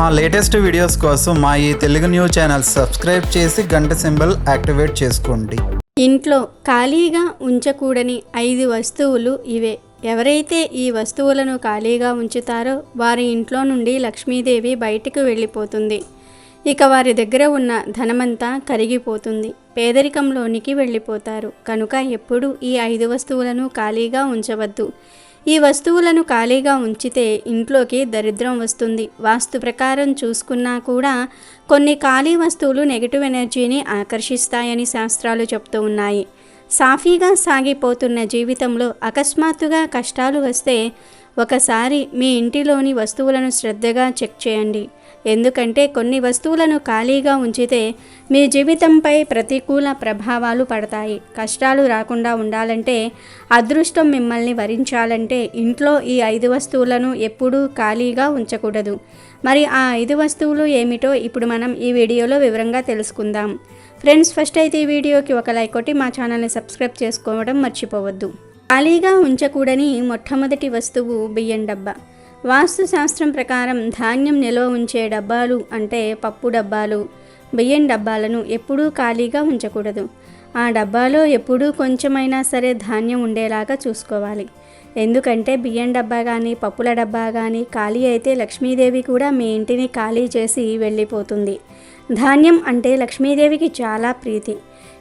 మా latest videos కోసం మా ఈ తెలుగు న్యూస్ ఛానల్ సబ్స్క్రైబ్ చేసి గంట సింబల్ యాక్టివేట్ చేసుకోండి. ఇంట్లో ఖాళీగా ఉంచకూడని ఐదు వస్తువులు ఇవే. ఎవరైతే ఈ వస్తువులను ఖాళీగా ఉంచుతారో వారి ఇంట్లో నుండి లక్ష్మీదేవి బయటకు వెళ్ళిపోతుంది. ఇక వారి దగ్గర ఉన్న ధనమంతా కరిగిపోతుంది. పేదరికంలోనికి వెళ్ళిపోతారు. కనుక ఎప్పుడూ ఈ ఐదు వస్తువులను ఖాళీగా ఉంచవద్దు. ఈ వస్తువులను ఖాళీగా ఉంచితే ఇంట్లోకి దరిద్రం వస్తుంది. వాస్తు ప్రకారం చూసుకున్నా కూడా కొన్ని ఖాళీ వస్తువులు నెగిటివ్ ఎనర్జీని ఆకర్షిస్తాయని శాస్త్రాలు చెప్తూ ఉన్నాయి. సాఫీగా సాగిపోతున్న జీవితంలో అకస్మాత్తుగా కష్టాలు వస్తే ఒకసారి మీ ఇంటిలోని వస్తువులను శ్రద్ధగా చెక్ చేయండి. ఎందుకంటే కొన్ని వస్తువులను ఖాళీగా ఉంచితే మీ జీవితంపై ప్రతికూల ప్రభావాలు పడతాయి. కష్టాలు రాకుండా ఉండాలంటే అదృష్టం మిమ్మల్ని వరించాలంటే ఇంట్లో ఈ ఐదు వస్తువులను ఎప్పుడూ ఖాళీగా ఉంచకూడదు. మరి ఆ ఐదు వస్తువులు ఏమిటో ఇప్పుడు మనం ఈ వీడియోలో వివరంగా తెలుసుకుందాం. ఫ్రెండ్స్ ఫస్ట్ అయితే ఈ వీడియోకి ఒక లైక్ కొట్టి మా ఛానల్ని సబ్స్క్రైబ్ చేసుకోవడం మర్చిపోవద్దు. ఖాళీగా ఉంచకూడని మొట్టమొదటి వస్తువు బియ్యం డబ్బా. వాస్తు శాస్త్రం ప్రకారం ధాన్యం నిల్వ ఉంచే డబ్బాలు అంటే పప్పు డబ్బాలు బియ్యం డబ్బాలను ఎప్పుడూ ఖాళీగా ఉంచకూడదు. ఆ డబ్బాలో ఎప్పుడూ కొంచెమైనా సరే ధాన్యం ఉండేలాగా చూసుకోవాలి. ఎందుకంటే బియ్యం డబ్బా కానీ పప్పుల డబ్బా కానీ ఖాళీ అయితే లక్ష్మీదేవి కూడా మీ ఇంటిని ఖాళీ చేసి వెళ్ళిపోతుంది. ధాన్యం అంటే లక్ష్మీదేవికి చాలా ప్రీతి.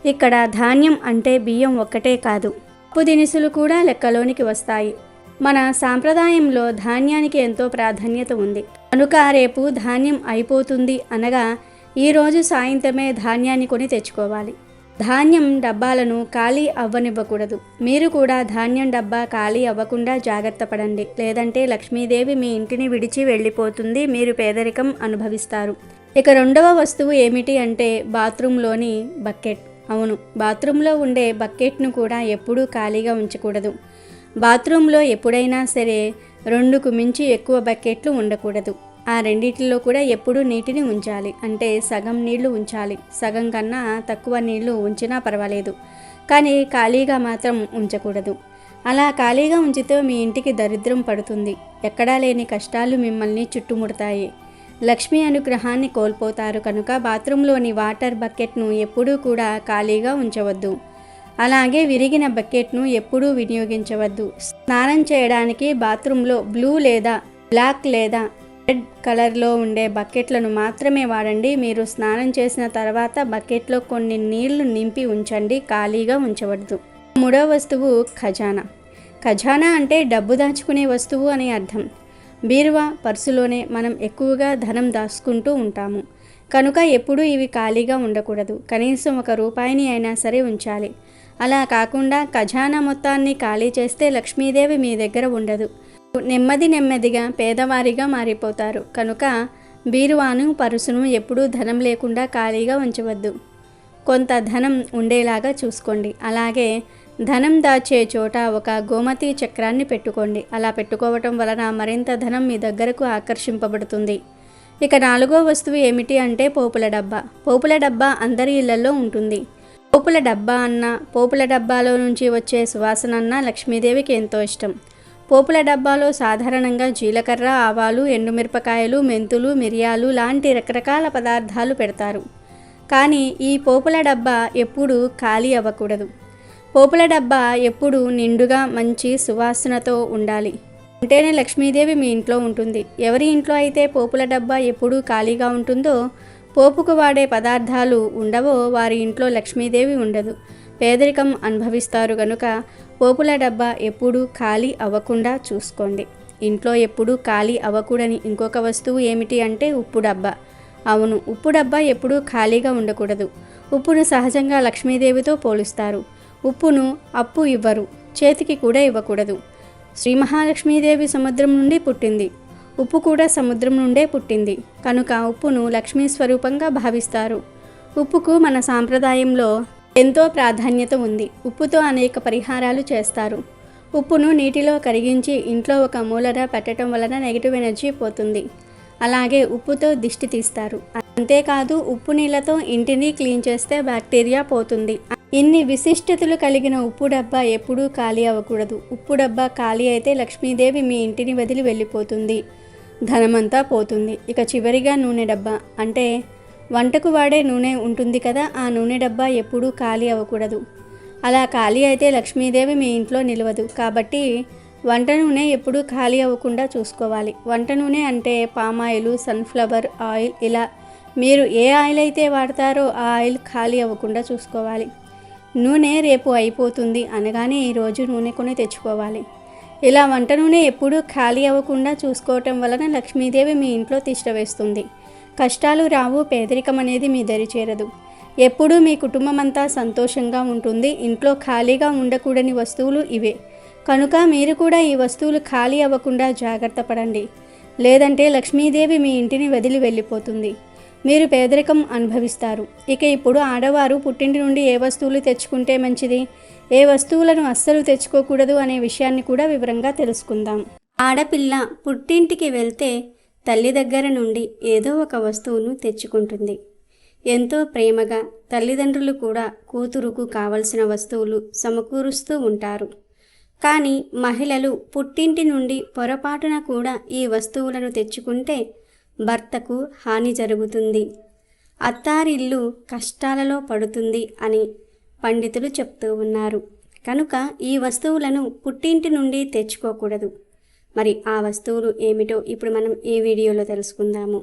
ఇక్కడ ధాన్యం అంటే బియ్యం ఒక్కటే కాదు. పప్పు దినుసులు కూడా లెక్కలోనికి వస్తాయి. మన సాంప్రదాయంలో ధాన్యానికి ఎంతో ప్రాధాన్యత ఉంది. కనుక రేపు ధాన్యం అయిపోతుంది అనగా ఈరోజు సాయంత్రమే ధాన్యాన్ని కొని తెచ్చుకోవాలి. ధాన్యం డబ్బాలను ఖాళీ అవ్వనివ్వకూడదు. మీరు కూడా ధాన్యం డబ్బా ఖాళీ అవ్వకుండా జాగ్రత్త పడండి. లేదంటే లక్ష్మీదేవి మీ ఇంటిని విడిచి వెళ్ళిపోతుంది. మీరు పేదరికం అనుభవిస్తారు. ఇక రెండవ వస్తువు ఏమిటి అంటే బాత్రూంలోని బకెట్. అవును బాత్రూంలో ఉండే బకెట్ను కూడా ఎప్పుడూ ఖాళీగా ఉంచకూడదు. బాత్రూంలో ఎప్పుడైనా సరే రెండుకు మించి ఎక్కువ బకెట్లు ఉండకూడదు. ఆ రెండిటిలో కూడా ఎప్పుడూ నీటిని ఉంచాలి. అంటే సగం నీళ్ళు ఉంచాలి. సగం కన్నా తక్కువ నీళ్ళు ఉంచినా పర్వాలేదు. కానీ ఖాళీగా మాత్రం ఉంచకూడదు. అలా ఖాళీగా ఉంచితే మీ ఇంటికి దరిద్రం పడుతుంది. ఎక్కడా లేని కష్టాలు మిమ్మల్ని చుట్టుముడతాయి. లక్ష్మీ అనుగ్రహాన్ని కోల్పోతారు కనుక బాత్రూంలోని వాటర్ బకెట్ను ఎప్పుడూ కూడా ఖాళీగా ఉంచవద్దు. అలాగే విరిగిన బకెట్ను ఎప్పుడూ వినియోగించవద్దు. స్నానం చేయడానికి బాత్రూంలో బ్లూ లేదా బ్లాక్ లేదా రెడ్ కలర్లో ఉండే బకెట్లను మాత్రమే వాడండి. మీరు స్నానం చేసిన తర్వాత బకెట్లో కొన్ని నీళ్ళు నింపి ఉంచండి. ఖాళీగా ఉంచవద్దు. మూడవ వస్తువు ఖజానా. ఖజానా అంటే డబ్బు దాచుకునే వస్తువు అని అర్థం. బీరువా పర్సులోనే మనం ఎక్కువగా ధనం దాచుకుంటూ ఉంటాము. కనుక ఎప్పుడూ ఇవి ఖాళీగా ఉండకూడదు. కనీసం ఒక రూపాయిని అయినా సరే ఉంచాలి. అలా కాకుండా ఖజానా మొత్తాన్ని ఖాళీ చేస్తే లక్ష్మీదేవి మీ దగ్గర ఉండదు. నెమ్మది నెమ్మదిగా పేదవారిగా మారిపోతారు. కనుక బీరువాను పరుసును ఎప్పుడూ ధనం లేకుండా ఖాళీగా ఉంచవద్దు. కొంత ధనం ఉండేలాగా చూసుకోండి. అలాగే ధనం దాచే చోట ఒక గోమతి చక్రాన్ని పెట్టుకోండి. అలా పెట్టుకోవటం వలన మరింత ధనం మీ దగ్గరకు ఆకర్షింపబడుతుంది. ఇక నాలుగో వస్తువు ఏమిటి అంటే పోపుల డబ్బా. పోపుల డబ్బా అందరి ఇళ్ళలో ఉంటుంది. పోపుల డబ్బా అన్న పోపుల డబ్బాలో నుంచి వచ్చే సువాసన అన్న లక్ష్మీదేవికి ఎంతో ఇష్టం. పోపుల డబ్బాలో సాధారణంగా జీలకర్ర ఆవాలు ఎండుమిరపకాయలు మెంతులు మిరియాలు లాంటి రకరకాల పదార్థాలు పెడతారు. కానీ ఈ పోపుల డబ్బా ఎప్పుడూ ఖాళీ అవ్వకూడదు. పోపుల డబ్బా ఎప్పుడు నిండుగా మంచి సువాసనతో ఉండాలి. ఉంటేనే లక్ష్మీదేవి మీ ఇంట్లో ఉంటుంది. ఎవరి ఇంట్లో అయితే పోపుల డబ్బా ఎప్పుడూ ఖాళీగా ఉంటుందో పోపుకు వాడే పదార్థాలు ఉండవో వారి ఇంట్లో లక్ష్మీదేవి ఉండదు. పేదరికం అనుభవిస్తారు కనుక పోపుల డబ్బా ఎప్పుడూ ఖాళీ అవ్వకుండా చూసుకోండి. ఇంట్లో ఎప్పుడూ ఖాళీ అవ్వకూడని ఇంకొక వస్తువు ఏమిటి అంటే ఉప్పు డబ్బా. అవును ఉప్పు డబ్బా ఎప్పుడూ ఖాళీగా ఉండకూడదు. ఉప్పును సహజంగా లక్ష్మీదేవితో పోలుస్తారు. ఉప్పును అప్పు ఇవ్వరు చేతికి కూడా ఇవ్వకూడదు. శ్రీ మహాలక్ష్మీదేవి సముద్రం నుండి పుట్టింది. ఉప్పు కూడా సముద్రం నుండే పుట్టింది. కనుక ఉప్పును లక్ష్మీ స్వరూపంగా భావిస్తారు. ఉప్పుకు మన సాంప్రదాయంలో ఎంతో ప్రాధాన్యత ఉంది. ఉప్పుతో అనేక పరిహారాలు చేస్తారు. ఉప్పును నీటిలో కరిగించి ఇంట్లో ఒక మూలన పెట్టడం వలన నెగిటివ్ ఎనర్జీ పోతుంది. అలాగే ఉప్పుతో దిష్టి తీస్తారు. అంతేకాదు ఉప్పు నీళ్ళతో ఇంటిని క్లీన్ చేస్తే బ్యాక్టీరియా పోతుంది. ఇన్ని విశిష్టతలు కలిగిన ఉప్పు డబ్బా ఎప్పుడూ ఖాళీ అవ్వకూడదు. ఉప్పు డబ్బా ఖాళీ అయితే లక్ష్మీదేవి మీ ఇంటిని వదిలి వెళ్ళిపోతుంది. ధనమంతా పోతుంది. ఇక చివరిగా నూనె డబ్బా. అంటే వంటకు వాడే నూనె ఉంటుంది కదా ఆ నూనె డబ్బా ఎప్పుడూ ఖాళీ అవ్వకూడదు. అలా ఖాళీ అయితే లక్ష్మీదేవి మీ ఇంట్లో నిలవదు. కాబట్టి వంట నూనె ఎప్పుడూ ఖాళీ అవ్వకుండా చూసుకోవాలి. వంట నూనె అంటే పామాయిల్ సన్ఫ్లవర్ ఆయిల్ ఇలా మీరు ఏ ఆయిల్ అయితే వాడతారో ఆ ఆయిల్ ఖాళీ అవ్వకుండా చూసుకోవాలి. నూనె రేపు అయిపోతుంది అనగానే ఈరోజు నూనె కొని తెచ్చుకోవాలి. ఇలా వంట నూనె ఎప్పుడూ ఖాళీ అవ్వకుండా చూసుకోవటం వలన లక్ష్మీదేవి మీ ఇంట్లో తిష్ట వేస్తుంది. కష్టాలు రావు పేదరికం అనేది మీ దరి చేరదు. ఎప్పుడూ మీ కుటుంబం అంతా సంతోషంగా ఉంటుంది. ఇంట్లో ఖాళీగా ఉండకూడని వస్తువులు ఇవే. కనుక మీరు కూడా ఈ వస్తువులు ఖాళీ అవ్వకుండా జాగ్రత్త పడండి. లేదంటే లక్ష్మీదేవి మీ ఇంటిని వదిలి వెళ్ళిపోతుంది. మీరు పేదరికం అనుభవిస్తారు. ఇక ఇప్పుడు ఆడవారు పుట్టింటి నుండి ఏ వస్తువులు తెచ్చుకుంటే మంచిది? ఏ వస్తువులను అస్సలు తెచ్చుకోకూడదు అనే విషయాన్ని కూడా వివరంగా తెలుసుకుందాం. ఆడపిల్ల పుట్టింటికి వెళ్తే తల్లి దగ్గర నుండి ఏదో ఒక వస్తువును తెచ్చుకుంటుంది. ఎంతో ప్రేమగా తల్లిదండ్రులు కూడా కూతురుకు కావలసిన వస్తువులు సమకూరుస్తూ ఉంటారు. కానీ మహిళలు పుట్టింటి నుండి పొరపాటున కూడా ఈ వస్తువులను తెచ్చుకుంటే భర్తకు హాని జరుగుతుంది. అత్తారిల్లు కష్టాలలో పడుతుంది అని పండితులు చెప్తూ ఉన్నారు. కనుక ఈ వస్తువులను పుట్టింటి నుండి తెచ్చుకోకూడదు. మరి ఆ వస్తువులు ఏమిటో ఇప్పుడు మనం ఈ వీడియోలో తెలుసుకుందాము.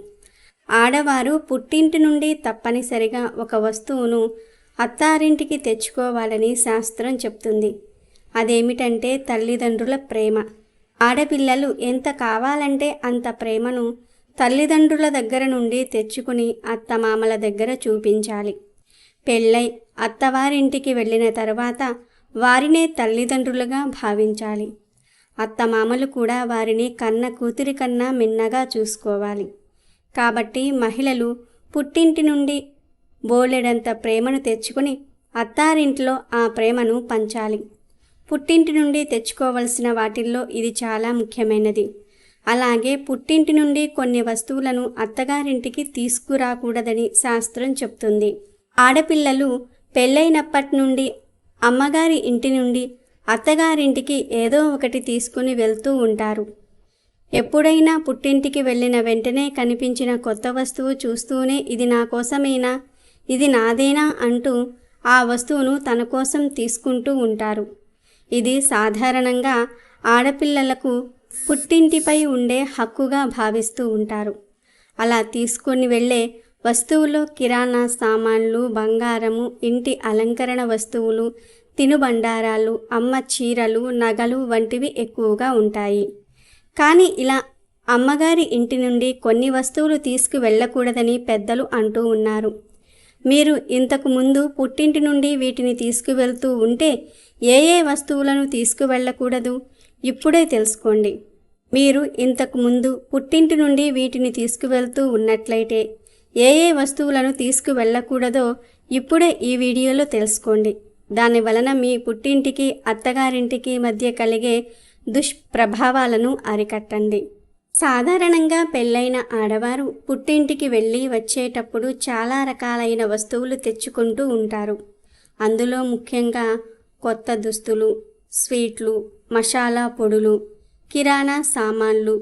ఆడవారు పుట్టింటి నుండి తప్పనిసరిగా ఒక వస్తువును అత్తారింటికి తెచ్చుకోవాలని శాస్త్రం చెప్తుంది. అదేమిటంటే తల్లిదండ్రుల ప్రేమ. ఆడపిల్లలు ఎంత కావాలంటే అంత ప్రేమను తల్లిదండ్రుల దగ్గర నుండి తెచ్చుకుని అత్తమామల దగ్గర చూపించాలి. పెళ్ళై అత్తవారింటికి వెళ్ళిన తర్వాత వారినే తల్లిదండ్రులుగా భావించాలి. అత్తమామలు కూడా వారిని కన్న కూతురి కన్నా మిన్నగా చూసుకోవాలి. కాబట్టి మహిళలు పుట్టింటి నుండి బోలెడంత ప్రేమను తెచ్చుకుని అత్తారింట్లో ఆ ప్రేమను పంచాలి. పుట్టింటి నుండి తెచ్చుకోవలసిన వాటిల్లో ఇది చాలా ముఖ్యమైనది. అలాగే పుట్టింటి నుండి కొన్ని వస్తువులను అత్తగారింటికి తీసుకురాకూడదని శాస్త్రం చెప్తుంది. ఆడపిల్లలు పెళ్ళైనప్పటి నుండి అమ్మగారి ఇంటి నుండి అత్తగారింటికి ఏదో ఒకటి తీసుకుని వెళ్తూ ఉంటారు. ఎప్పుడైనా పుట్టింటికి వెళ్ళిన వెంటనే కనిపించిన కొత్త వస్తువు చూస్తూనే ఇది నా కోసమేనా? ఇది నాదేనా? అంటూ ఆ వస్తువును తన కోసం తీసుకుంటూ ఉంటారు. ఇది సాధారణంగా ఆడపిల్లలకు పుట్టింటిపై ఉండే హక్కుగా భావిస్తూ ఉంటారు. అలా తీసుకొని వెళ్ళే వస్తువులు కిరాణా సామాన్లు బంగారము ఇంటి అలంకరణ వస్తువులు తినుబండారాలు అమ్మ చీరలు నగలు వంటివి ఎక్కువగా ఉంటాయి. కానీ ఇలా అమ్మగారి ఇంటి నుండి కొన్ని వస్తువులు తీసుకు వెళ్ళకూడదని పెద్దలు అంటూ ఉన్నారు. మీరు ఇంతకు ముందు పుట్టింటి నుండి వీటిని తీసుకువెళ్తూ ఉంటే ఏ ఏ వస్తువులను తీసుకువెళ్ళకూడదు ఇప్పుడే తెలుసుకోండి. మీరు ఇంతకు ముందు పుట్టింటి నుండి వీటిని తీసుకువెళ్తూ ఉన్నట్లయితే ఏ ఏ వస్తువులను తీసుకువెళ్ళకూడదో ఇప్పుడే ఈ వీడియోలో తెలుసుకోండి. దాని వలన మీ పుట్టింటికి అత్తగారింటికి మధ్య కలిగే దుష్ప్రభావాలను అరికట్టండి. సాధారణంగా పెళ్ళైన ఆడవారు పుట్టింటికి వెళ్ళి వచ్చేటప్పుడు చాలా రకాలైన వస్తువులు తెచ్చుకుంటూ ఉంటారు. అందులో ముఖ్యంగా కొత్త దుస్తులు స్వీట్లు మసాలా పొడులు కిరాణా సామాన్లు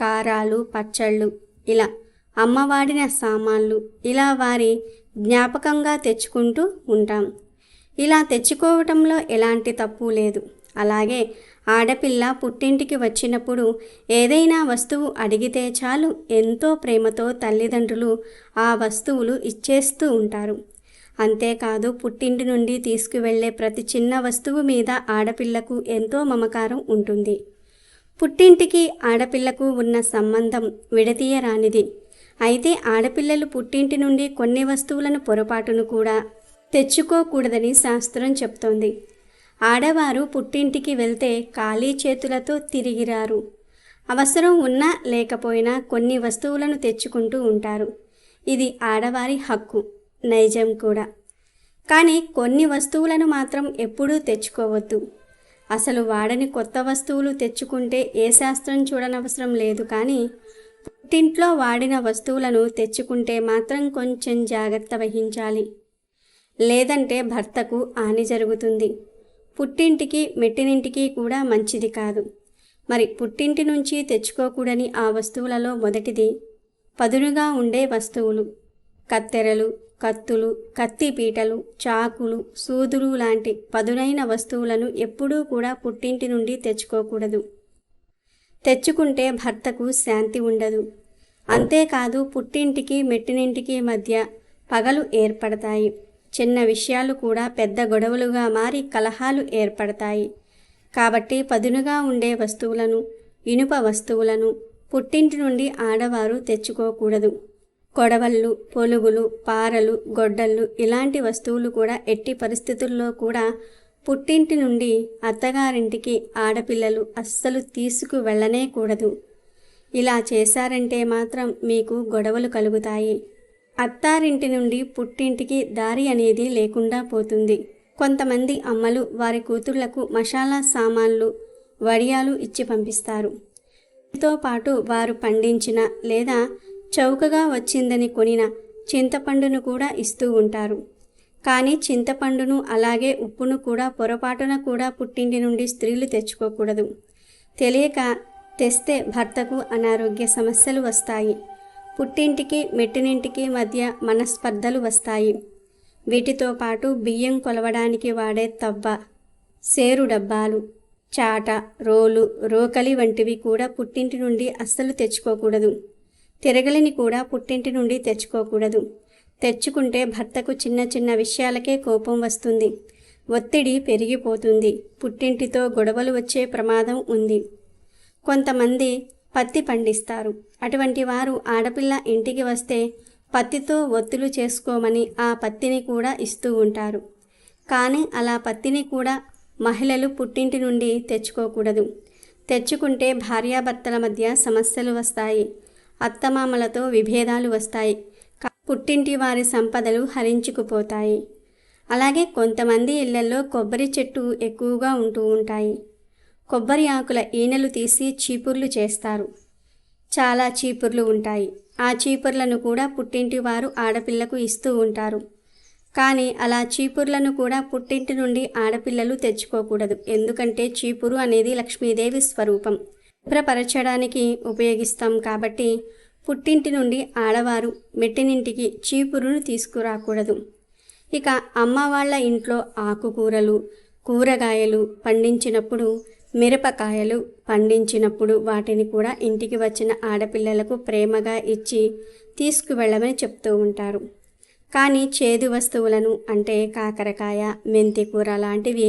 కారాలు పచ్చళ్ళు ఇలా అమ్మవాడిన సామాన్లు ఇలా వారి జ్ఞాపకంగా తెచ్చుకుంటూ ఉంటాం. ఇలా తెచ్చుకోవటంలో ఎలాంటి తప్పు లేదు. అలాగే ఆడపిల్ల పుట్టింటికి వచ్చినప్పుడు ఏదైనా వస్తువు అడిగితే చాలు ఎంతో ప్రేమతో తల్లిదండ్రులు ఆ వస్తువులు ఇచ్చేస్తూ ఉంటారు. అంతేకాదు పుట్టింటి నుండి తీసుకువెళ్ళే ప్రతి చిన్న వస్తువు మీద ఆడపిల్లకు ఎంతో మమకారం ఉంటుంది. పుట్టింటికి ఆడపిల్లకు ఉన్న సంబంధం విడతీయరానిది. అయితే ఆడపిల్లలు పుట్టింటి నుండి కొన్ని వస్తువులను పొరపాటును కూడా తెచ్చుకోకూడదని శాస్త్రం చెప్తోంది. ఆడవారు పుట్టింటికి వెళ్తే ఖాళీ చేతులతో తిరిగిరారు. అవసరం ఉన్నా లేకపోయినా కొన్ని వస్తువులను తెచ్చుకుంటూ ఉంటారు. ఇది ఆడవారి హక్కు నైజం కూడా. కానీ కొన్ని వస్తువులను మాత్రం ఎప్పుడూ తెచ్చుకోవద్దు. అసలు వాడని కొత్త వస్తువులు తెచ్చుకుంటే ఏ శాస్త్రం చూడనవసరం లేదు కానీ పుట్టింట్లో వాడిన వస్తువులను తెచ్చుకుంటే మాత్రం కొంచెం జాగ్రత్త వహించాలి. లేదంటే భర్తకు హాని జరుగుతుంది. పుట్టింటికి మెట్టినింటికి కూడా మంచిది కాదు. మరి పుట్టింటి నుంచి తెచ్చుకోకూడని ఆ వస్తువులలో మొదటిది పదునుగా ఉండే వస్తువులు. కత్తెరలు కత్తులు కత్తి పీటలు చాకులు సూదులు లాంటి పదునైన వస్తువులను ఎప్పుడూ కూడా పుట్టింటి నుండి తెచ్చుకోకూడదు. తెచ్చుకుంటే భర్తకు శాంతి ఉండదు. అంతేకాదు పుట్టింటికి మెట్టినింటికి మధ్య పగలు ఏర్పడతాయి. చిన్న విషయాలు కూడా పెద్ద గొడవలుగా మారి కలహాలు ఏర్పడతాయి. కాబట్టి పదునుగా ఉండే వస్తువులను ఇనుప వస్తువులను పుట్టింటి నుండి ఆడవారు తెచ్చుకోకూడదు. కొడవళ్ళు పొలుగులు పారలు గొడ్డళ్ళు ఇలాంటి వస్తువులు కూడా ఎట్టి పరిస్థితుల్లో కూడా పుట్టింటి నుండి అత్తగారింటికి ఆడపిల్లలు అస్సలు తీసుకు వెళ్ళనే కూడదు. ఇలా చేశారంటే మాత్రం మీకు గొడవలు కలుగుతాయి. అత్తారింటి నుండి పుట్టింటికి దారి అనేది లేకుండా పోతుంది. కొంతమంది అమ్మలు వారి కూతుళ్ళకు మసాలా సామాన్లు వడియాలు ఇచ్చి పంపిస్తారు. దీంతో పాటు వారు పండించిన లేదా చౌకగా వచ్చిందని కొనిన చింతపండును కూడా ఇస్తూ ఉంటారు. కానీ చింతపండును అలాగే ఉప్పును కూడా పొరపాటున కూడా పుట్టింటి నుండి స్త్రీలు తెచ్చుకోకూడదు. తెలియక తెస్తే భర్తకు అనారోగ్య సమస్యలు వస్తాయి. పుట్టింటికి మెట్టినింటికి మధ్య మనస్పర్ధలు వస్తాయి. వీటితో పాటు బియ్యం కొలవడానికి వాడే తవ్వ సేరు డబ్బాలు చాట రోలు రోకలి వంటివి కూడా పుట్టింటి నుండి అస్సలు తెచ్చుకోకూడదు. తిరగలిని కూడా పుట్టింటి నుండి తెచ్చుకోకూడదు. తెచ్చుకుంటే భర్తకు చిన్న చిన్న విషయాలకే కోపం వస్తుంది. ఒత్తిడి పెరిగిపోతుంది. పుట్టింటితో గొడవలు వచ్చే ప్రమాదం ఉంది. కొంతమంది పత్తి పండిస్తారు. అటువంటి వారు ఆడపిల్ల ఇంటికి వస్తే పత్తితో ఒత్తులు చేసుకోమని ఆ పత్తిని కూడా ఇస్తూ ఉంటారు. కానీ అలా పత్తిని కూడా మహిళలు పుట్టింటి నుండి తెచ్చుకోకూడదు. తెచ్చుకుంటే భార్యాభర్తల మధ్య సమస్యలు వస్తాయి. అత్తమామలతో విభేదాలు వస్తాయి. పుట్టింటి వారి సంపదలు హరించుకుపోతాయి. అలాగే కొంతమంది ఇళ్ళలో కొబ్బరి చెట్టు ఎక్కువగా ఉంటూ ఉంటాయి. కొబ్బరి ఆకుల ఈనెలు తీసి చీపుర్లు చేస్తారు. చాలా చీపుర్లు ఉంటాయి. ఆ చీపుర్లను కూడా పుట్టింటి వారు ఆడపిల్లకు ఇస్తూ ఉంటారు. కానీ అలా చీపుర్లను కూడా పుట్టింటి నుండి ఆడపిల్లలు తెచ్చుకోకూడదు. ఎందుకంటే చీపురు అనేది లక్ష్మీదేవి స్వరూపం. శుభ్రపరచడానికి ఉపయోగిస్తాం కాబట్టి పుట్టింటి నుండి ఆడవారు మెట్టినింటికి చీపురును తీసుకురాకూడదు. ఇక అమ్మ వాళ్ళ ఇంట్లో ఆకుకూరలు కూరగాయలు పండించినప్పుడు మిరపకాయలు పండించినప్పుడు వాటిని కూడా ఇంటికి వచ్చిన ఆడపిల్లలకు ప్రేమగా ఇచ్చి తీసుకువెళ్ళమని చెప్తూ ఉంటారు. కానీ చేదు వస్తువులను అంటే కాకరకాయ మెంతికూర లాంటివి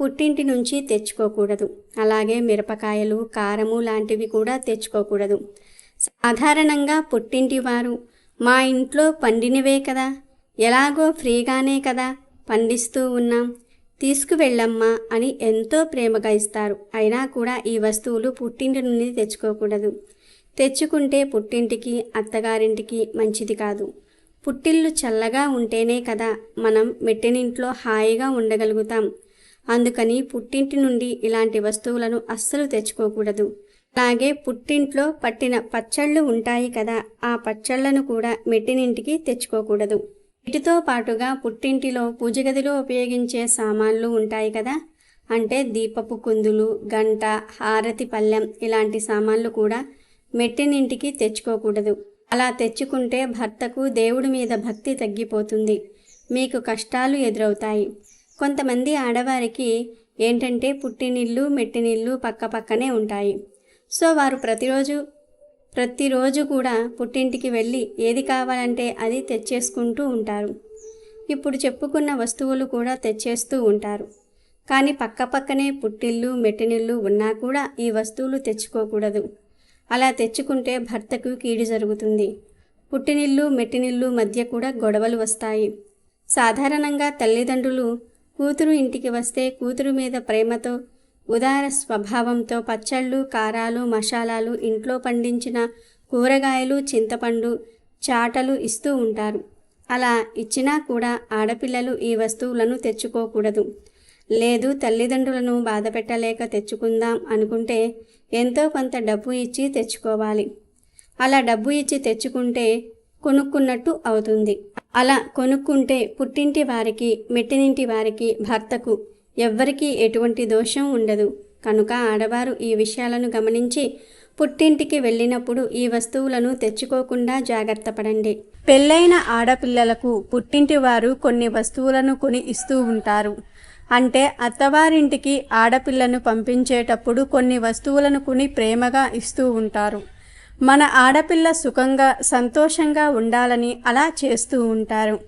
పుట్టింటి నుంచి తెచ్చుకోకూడదు. అలాగే మిరపకాయలు కారము లాంటివి కూడా తెచ్చుకోకూడదు. సాధారణంగా పుట్టింటి వారు మా ఇంట్లో పండినవే కదా. ఎలాగో ఫ్రీగానే కదా పండిస్తూ ఉన్నాం. తీసుకువెళ్ళమ్మా అని ఎంతో ప్రేమగా ఇస్తారు. అయినా కూడా ఈ వస్తువులు పుట్టింటి నుండి తెచ్చుకోకూడదు. తెచ్చుకుంటే పుట్టింటికి అత్తగారింటికి మంచిది కాదు. పుట్టిల్లు చల్లగా ఉంటేనే కదా మనం మెట్టినింట్లో హాయిగా ఉండగలుగుతాం. అందుకని పుట్టింటి నుండి ఇలాంటి వస్తువులను అస్సలు తెచ్చుకోకూడదు. అలాగే పుట్టింట్లో పట్టిన పచ్చళ్ళు ఉంటాయి కదా ఆ పచ్చళ్ళను కూడా మెట్టినింటికి తెచ్చుకోకూడదు. వీటితో పాటుగా పుట్టింటిలో పూజగదిలో ఉపయోగించే సామాన్లు ఉంటాయి కదా అంటే దీపపు కుందులు గంట హారతి పళ్ళెం ఇలాంటి సామాన్లు కూడా మెట్టినింటికి తెచ్చుకోకూడదు. అలా తెచ్చుకుంటే భర్తకు దేవుడి మీద భక్తి తగ్గిపోతుంది. మీకు కష్టాలు ఎదురవుతాయి. కొంతమంది ఆడవారికి ఏంటంటే పుట్టినిల్లు మెట్టినిల్లు పక్క పక్కనే ఉంటాయి. సో వారు ప్రతిరోజు ప్రతిరోజు కూడా పుట్టింటికి వెళ్ళి ఏది కావాలంటే అది తెచ్చేసుకుంటూ ఉంటారు. ఇప్పుడు చెప్పుకున్న వస్తువులు కూడా తెచ్చేస్తూ ఉంటారు. కానీ పక్కపక్కనే పుట్టిల్లు మెట్టినిల్లు ఉన్నా కూడా ఈ వస్తువులు తెచ్చుకోకూడదు. అలా తెచ్చుకుంటే భర్తకు కీడు జరుగుతుంది. పుట్టినిల్లు మెట్టినిల్లు మధ్య కూడా గొడవలు వస్తాయి. సాధారణంగా తల్లిదండ్రులు కూతురు ఇంటికి వస్తే కూతురు మీద ప్రేమతో ఉదార స్వభావంతో పచ్చళ్ళు కారాలు మసాలాలు ఇంట్లో పండించిన కూరగాయలు చింతపండు చాటలు ఇస్తూ ఉంటారు. అలా ఇచ్చినా కూడా ఆడపిల్లలు ఈ వస్తువులను తెచ్చుకోకూడదు. లేదు తల్లిదండ్రులను బాధ పెట్టలేక తెచ్చుకుందాం అనుకుంటే ఎంతో కొంత డబ్బు ఇచ్చి తెచ్చుకోవాలి. అలా డబ్బు ఇచ్చి తెచ్చుకుంటే కొనుక్కున్నట్టు అవుతుంది. అలా కొనుక్కుంటే పుట్టింటి వారికి మెట్టినింటి వారికి భర్తకు ఎవ్వరికీ ఎటువంటి దోషం ఉండదు. కనుక ఆడవారు ఈ విషయాలను గమనించి పుట్టింటికి వెళ్ళినప్పుడు ఈ వస్తువులను తెచ్చుకోకుండా జాగ్రత్త పడండి. పెళ్ళైన ఆడపిల్లలకు పుట్టింటి వారు కొన్ని వస్తువులను కొని ఇస్తూ ఉంటారు. అంటే అత్తవారింటికి ఆడపిల్లను పంపించేటప్పుడు కొన్ని వస్తువులను కొని ప్రేమగా ఇస్తూ ఉంటారు. మన ఆడపిల్ల సుఖంగా సంతోషంగా ఉండాలని అలా చేస్తూ ఉంటారు.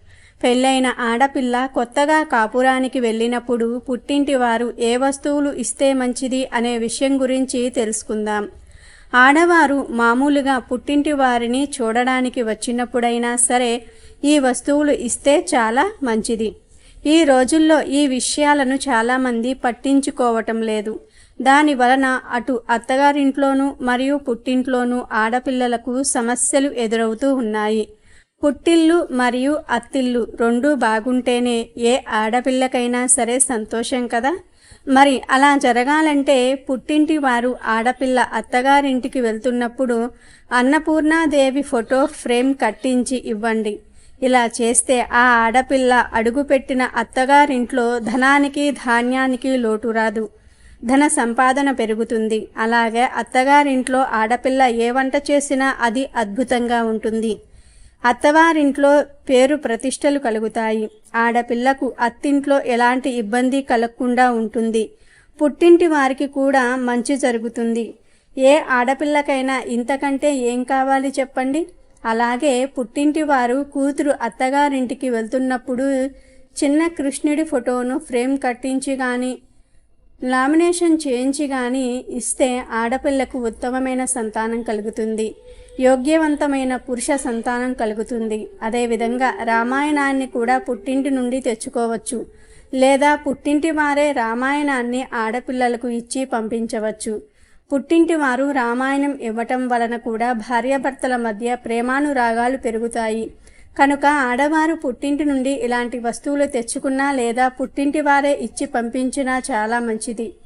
పెళ్ళైన ఆడపిల్ల కొత్తగా కాపురానికి వెళ్ళినప్పుడు పుట్టింటి వారు ఏ వస్తువులు ఇస్తే మంచిది అనే విషయం గురించి తెలుసుకుందాం. ఆడవారు మామూలుగా పుట్టింటి వారిని చూడడానికి వచ్చినప్పుడైనా సరే ఈ వస్తువులు ఇస్తే చాలా మంచిది. ఈ రోజుల్లో ఈ విషయాలను చాలామంది పట్టించుకోవటం లేదు. దాని వలన అటు అత్తగారింట్లోనూ మరియు పుట్టింట్లోనూ ఆడపిల్లలకు సమస్యలు ఎదురవుతూ ఉన్నాయి. పుట్టిల్లు మరియు అత్తిల్లు రెండూ బాగుంటేనే ఏ ఆడపిల్లకైనా సరే సంతోషం కదా? మరి అలా జరగాలంటే పుట్టింటి వారు ఆడపిల్ల అత్తగారింటికి వెళ్తున్నప్పుడు అన్నపూర్ణాదేవి ఫోటో ఫ్రేమ్ కట్టించి ఇవ్వండి. ఇలా చేస్తే ఆ ఆడపిల్ల అడుగుపెట్టిన అత్తగారింట్లో ధనానికి ధాన్యానికి లోటు రాదు. ధన సంపాదన పెరుగుతుంది. అలాగే అత్తగారింట్లో ఆడపిల్ల ఏ వంట చేసినా అది అద్భుతంగా ఉంటుంది. అత్తవారింట్లో పేరు ప్రతిష్టలు కలుగుతాయి. ఆడపిల్లకు అత్తింట్లో ఎలాంటి ఇబ్బంది కలగకుండా ఉంటుంది. పుట్టింటి వారికి కూడా మంచి జరుగుతుంది. ఏ ఆడపిల్లకైనా ఇంతకంటే ఏం కావాలి చెప్పండి? అలాగే పుట్టింటి వారు కూతురు అత్తగారింటికి వెళ్తున్నప్పుడు చిన్న కృష్ణుడి ఫోటోను ఫ్రేమ్ కట్టించి కానీ లామినేషన్ చేయించి కానీ ఇస్తే ఆడపిల్లకు ఉత్తమమైన సంతానం కలుగుతుంది. యోగ్యవంతమైన పురుష సంతానం కలుగుతుంది. అదేవిధంగా రామాయణాన్ని కూడా పుట్టింటి నుండి తెచ్చుకోవచ్చు. లేదా పుట్టింటి వారే రామాయణాన్ని ఆడపిల్లలకు ఇచ్చి పంపించవచ్చు. పుట్టింటి వారు రామాయణం ఇవ్వటం వలన కూడా భార్యాభర్తల మధ్య ప్రేమానురాగాలు పెరుగుతాయి. కనుక ఆడవారు పుట్టింటి నుండి ఇలాంటి వస్తువులు తెచ్చుకున్నా లేదా పుట్టింటి వారే ఇచ్చి పంపించినా చాలా మంచిది.